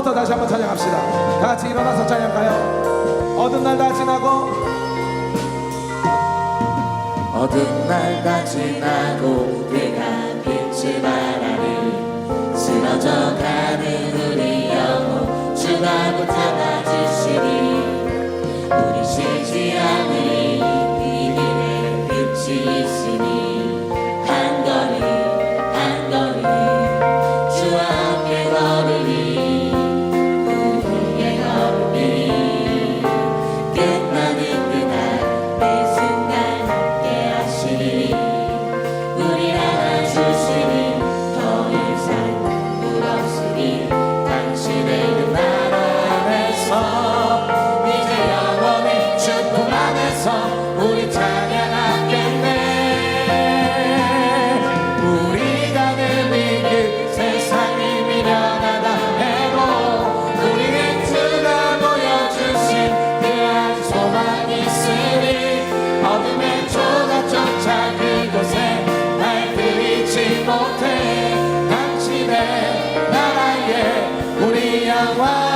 처음부터 다시 한번 찬양합시다. 다 같이 일어나서 찬양가요. 어두운 날 다 지나고 어두운 날 다 지나고 그가 빛을 바라니 쓰러져 가는 우리 영혼 주가 붙잡아주시니 우리 쉬지 않 우리 양와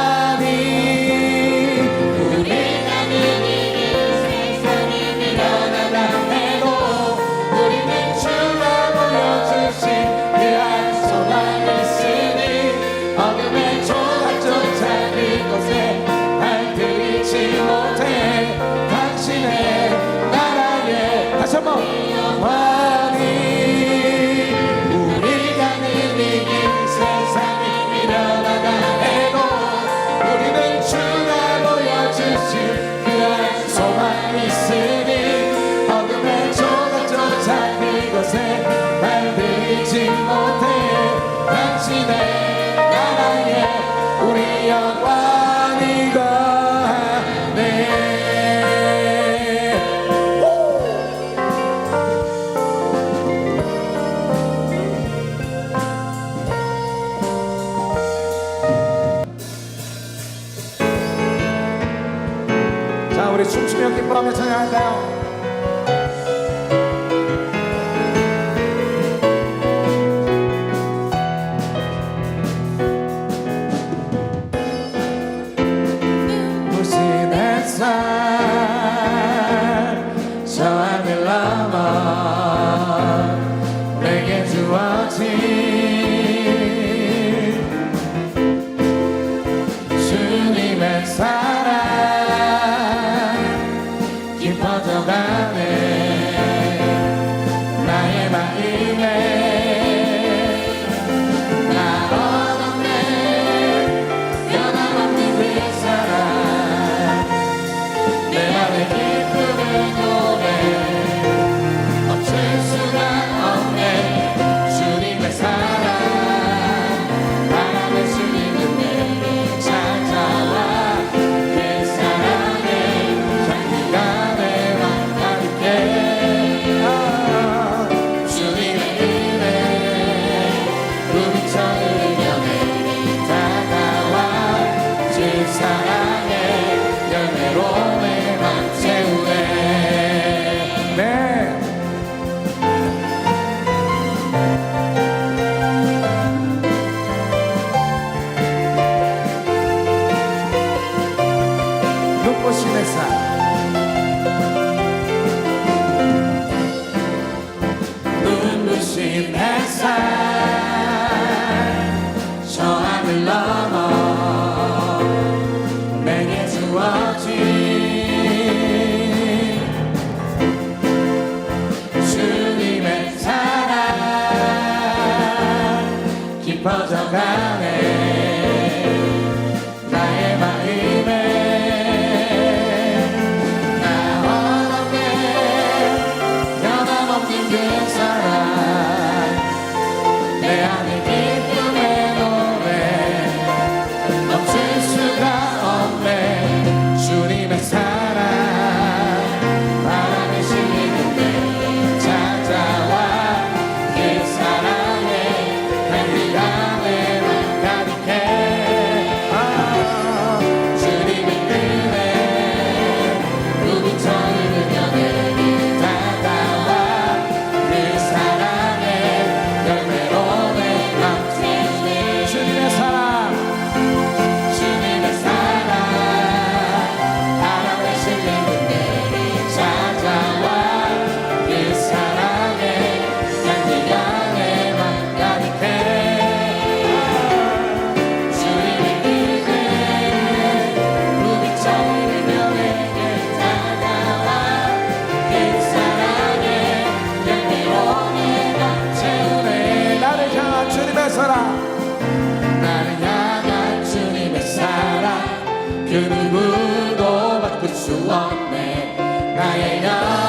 나의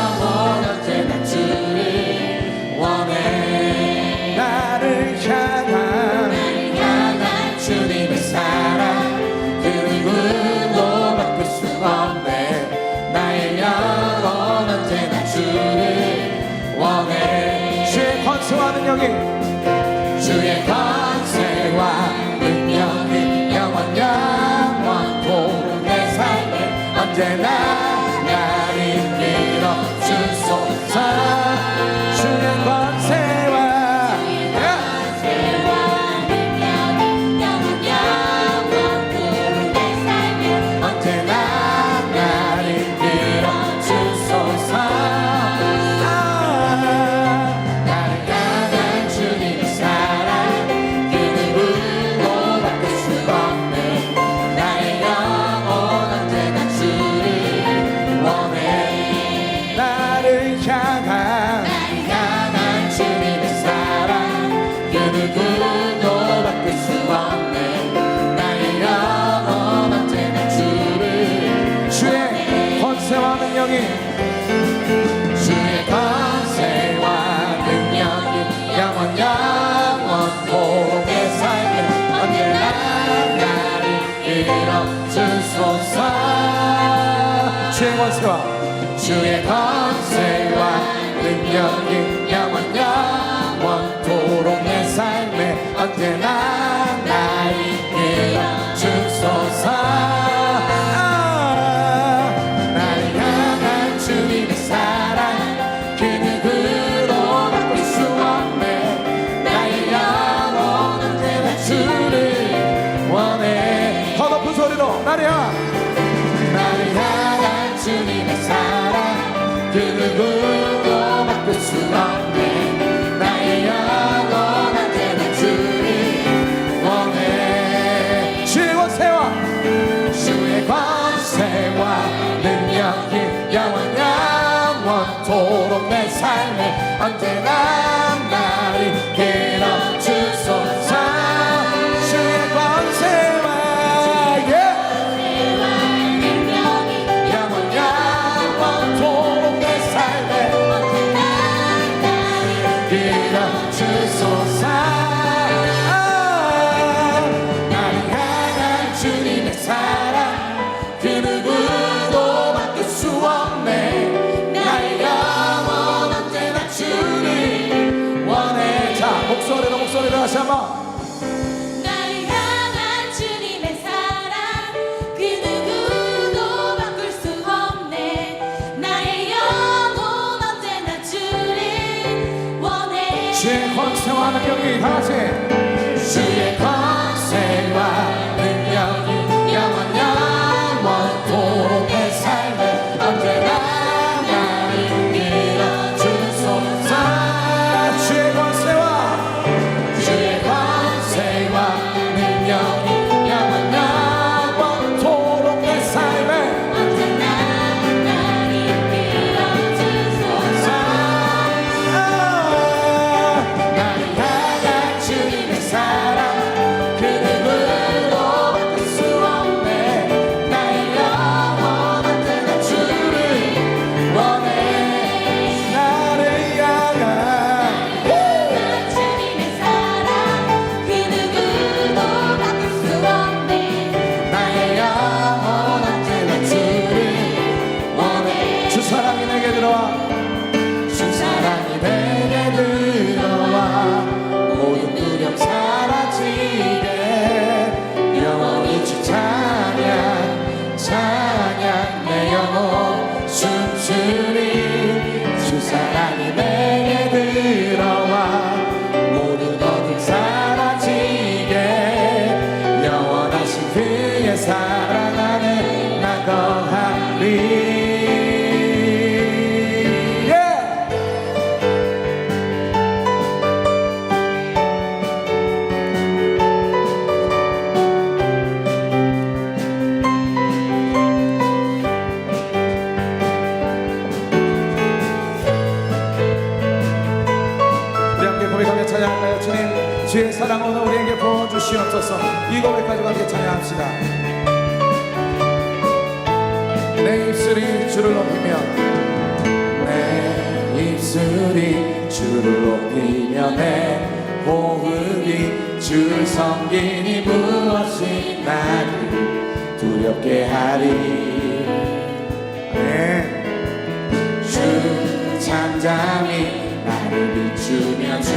권세와 능력이 다 같이 high. 마음이 나를 비추며 주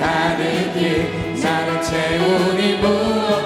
가득히 나를 채우니 무엇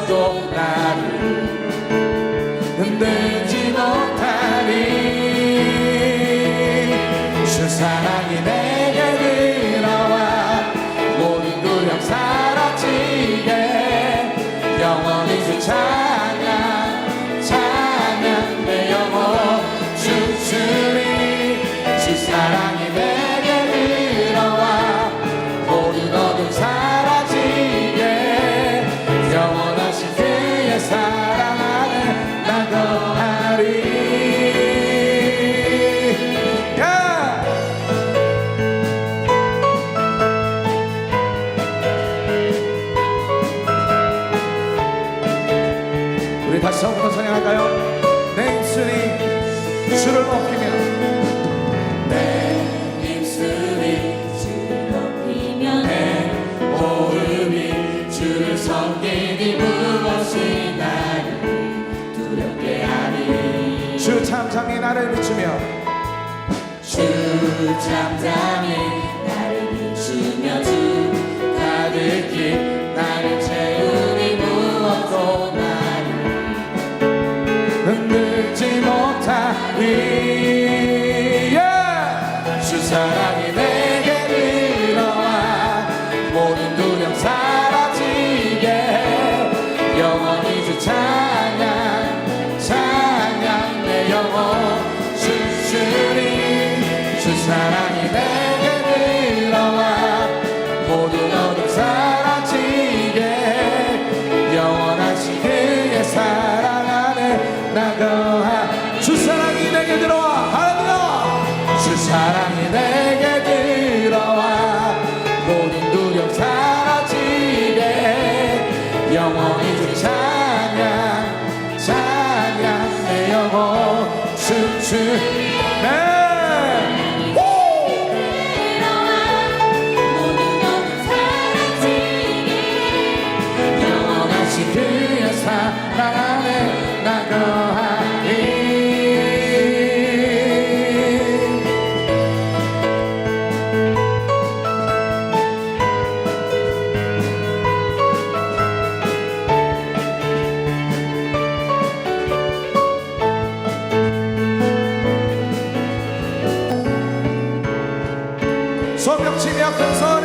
우리 다시 한번 찬양할까요? 내 입술이 주를 높이며. 내 입술이 주를 높이며. 내 호흡이 주를 섬기니 무엇이 나를 두렵게 하리. 주 잠잠히 나를 비추며. 주 잠잠히 나를 비추며. 주 가득히 te me alcançou.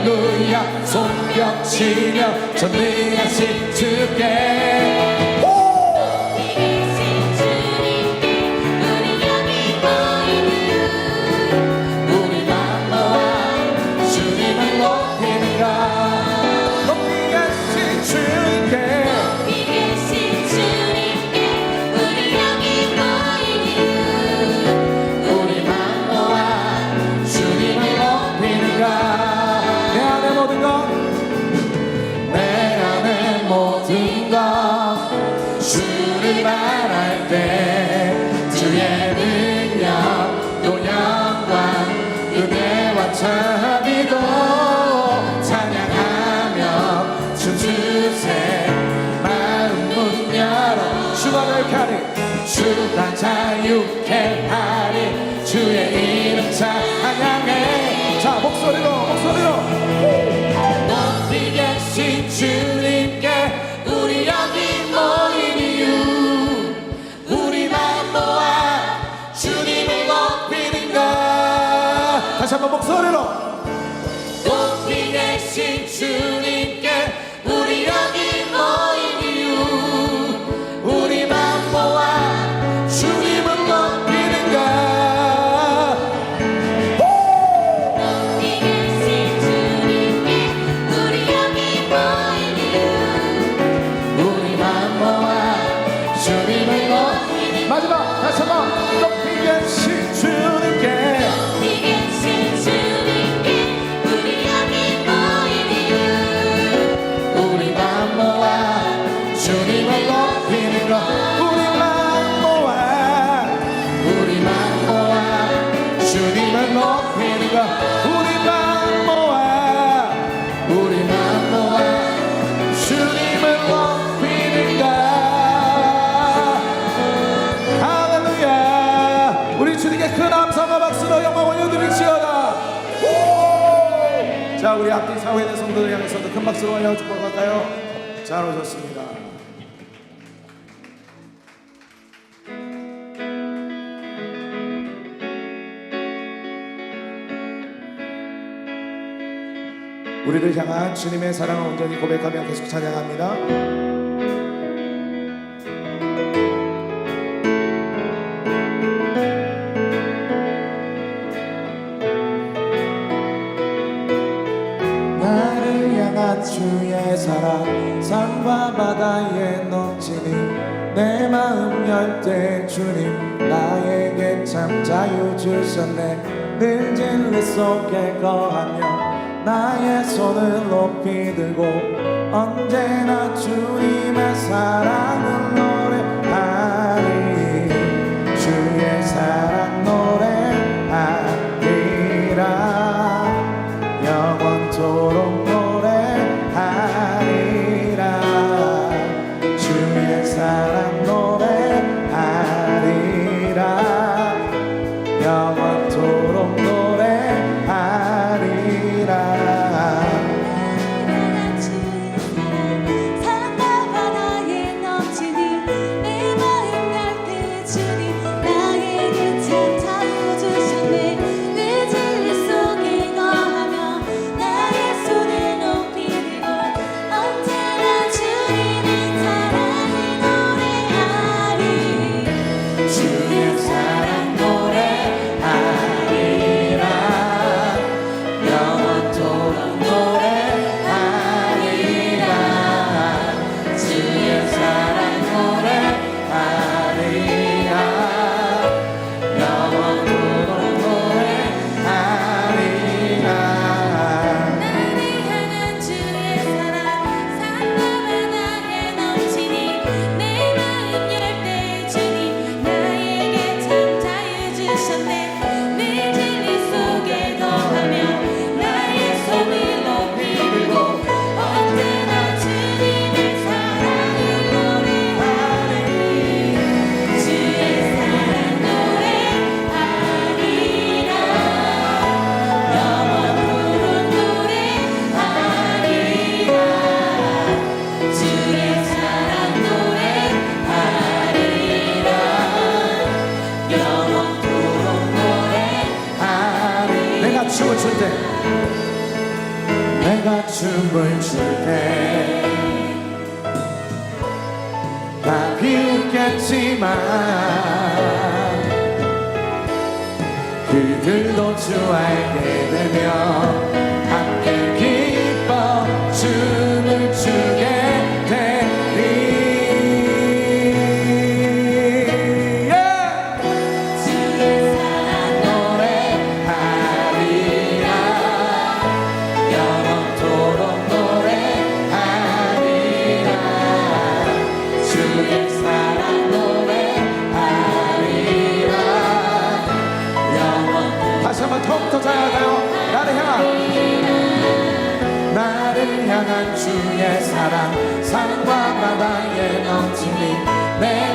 할렐루야 손뼉치며 전능하신 주께 목소리로 목소리로. 높이 계신 주님께 우리 여기 모인 이유. 우리만 모아 주님을 높이는 것. 다시 한번 목소리로. 자, 우리 앞뒤 사회에 있는 성도들 향해서도 큰 박수로 환영 축복할까요? 잘 오셨습니다. 우리를 향한 주님의 사랑을 온전히 고백하며 계속 찬양합니다. 참 자유질서네. 늘 진리 속에 거하며 나의 손을 높이 들고 언제나 주님의 사랑을 노래하리. 주의 사랑 노래하리라. 영원토록 me.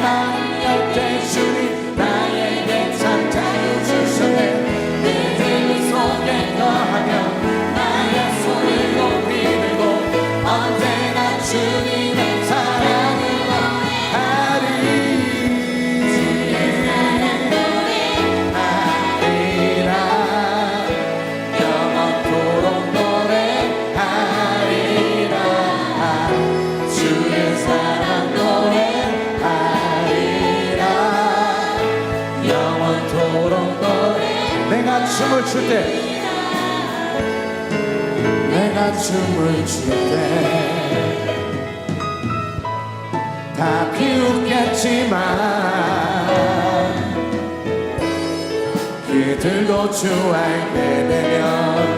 내가 춤을 출 때. 내가 춤을 출 때 다 비웃겠지만 그들도 좋아해 내면